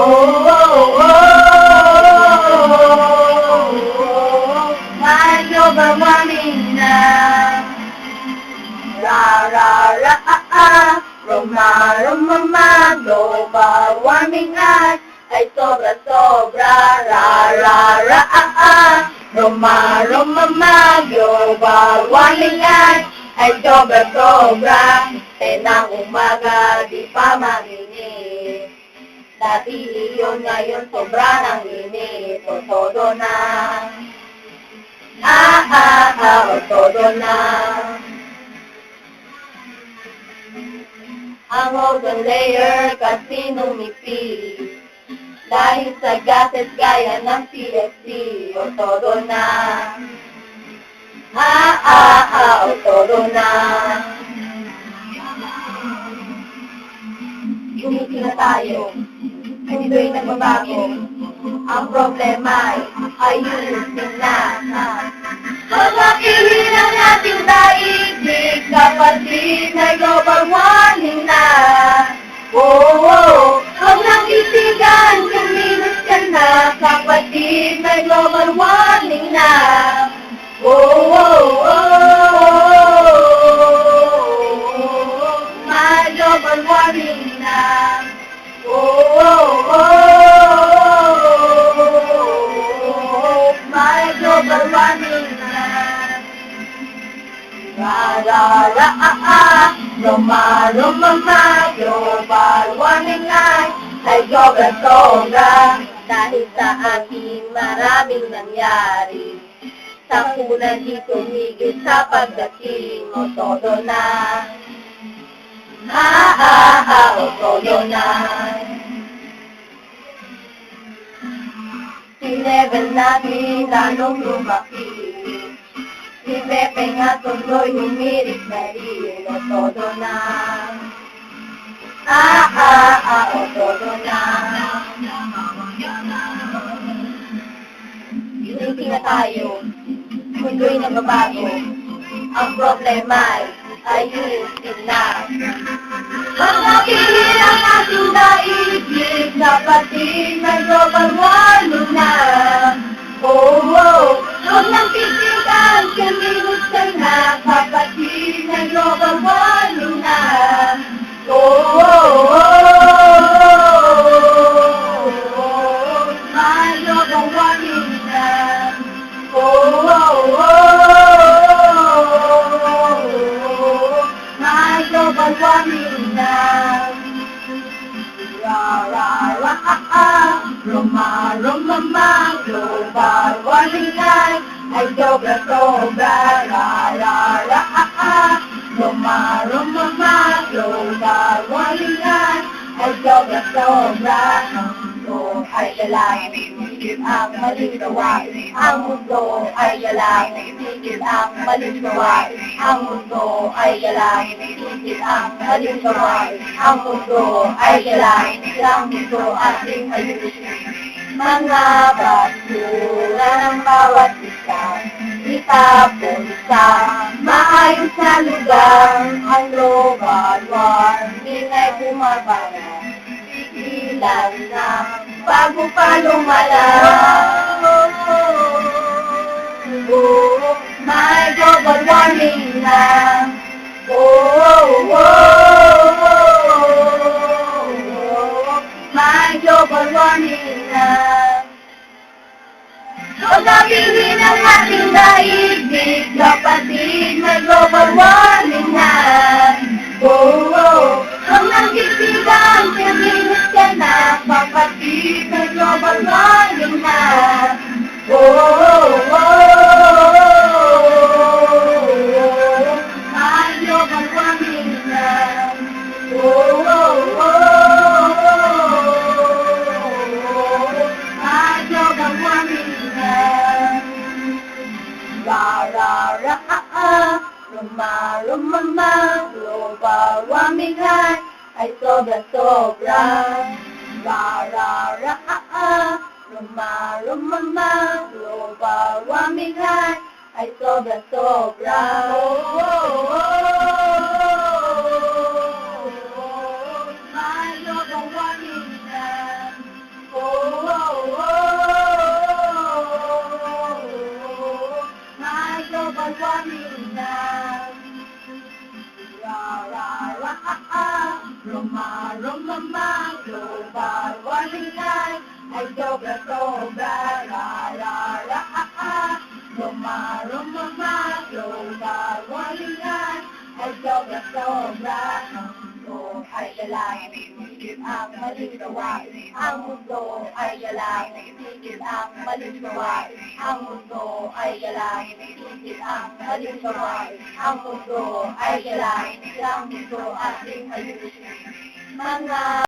oh, oh, oh, oh. Mahal nyo ba mamina? Ra, ra, ra, ah, ah. Roma, Roma, ma, global warming at ay sobra, sobra, ra, ra, ra, ah, ah. Roma, Roma, ma, global warming at ay sobra, sobra. Tenang umaga, di pa mamina. Dati iyon ngayon sobra ng init, o todo na. Ah, ah, ah, o todo na. Ang ozone layer kasi numipis. Dahil sa gases gaya ng CFC, o todo na. Ah, ah, ah, o todo na. Gumiti na tayo. Mundo'y nagbabago. Ang problema ay ayusin na. Mga ihinang ating daigdig, kapatid na global warming na. Oo, oh, huwag nang titigan, kumilos ka na, kapatid na global warming na. Roma, Roma, ma, global warming ay, ay sobra, sobra. Dahil sa ating maraming nangyari, sa punan di tumigil sa pagdating mo, todo na. Ha, ha, ha, o todo na. Si level natin lalong lumaki. Si Pepe nga tuloy humirit na rin, o todo na. Ah, ah, ah, o todo na. Hindi na tayo, mundo'y nagbabago. Ang problema ay ayusin na. Mga ang ating daigdig, kapatid na global my global warming na. Ra, ra, ra, ah, ah. Roma, Roma, ma, global warming ay, ay sobra, sobra. Ra, ra, ra, ah, ah. Roma, Roma, ma, global warming ay, ay sobra, sobra. Ang mundo ay galang, itigil ang maling gawa. Ang mundo ay galang, itigil ang maling gawa. Ang mundo ay galang, itigil ang maling gawa. Ang mundo ay galang, ang mundo ating ayusin. Mga basura ng bawat isa, itapon sa maayos na lugar. Ang global warming ay bumabara tigilan na bago pa lumala. Oh, my global warming na. Oh, oh, oh, my global warming na. Pagkabingin ang ating daigdig, Roma, Roma, ma, global warming ay, ay sobra, sobra. Ra, ra, ra, ah, ah. Roma, Roma, ma, global warming ay, ay sobra, sobra. Oh, oh, oh, Roma, Roma, ma, global warming time ay sobra, sobra, ra, ra, ra, ah, ah. Roma, Roma, ma, global warming time ay sobra, sobra, ang buhay sa langit. Isikip ang Ang mundo ay galang Isikip ang mundo ay galang Isikip ang maling gawa Ang mundo Ang mundo ating ayusin. Mga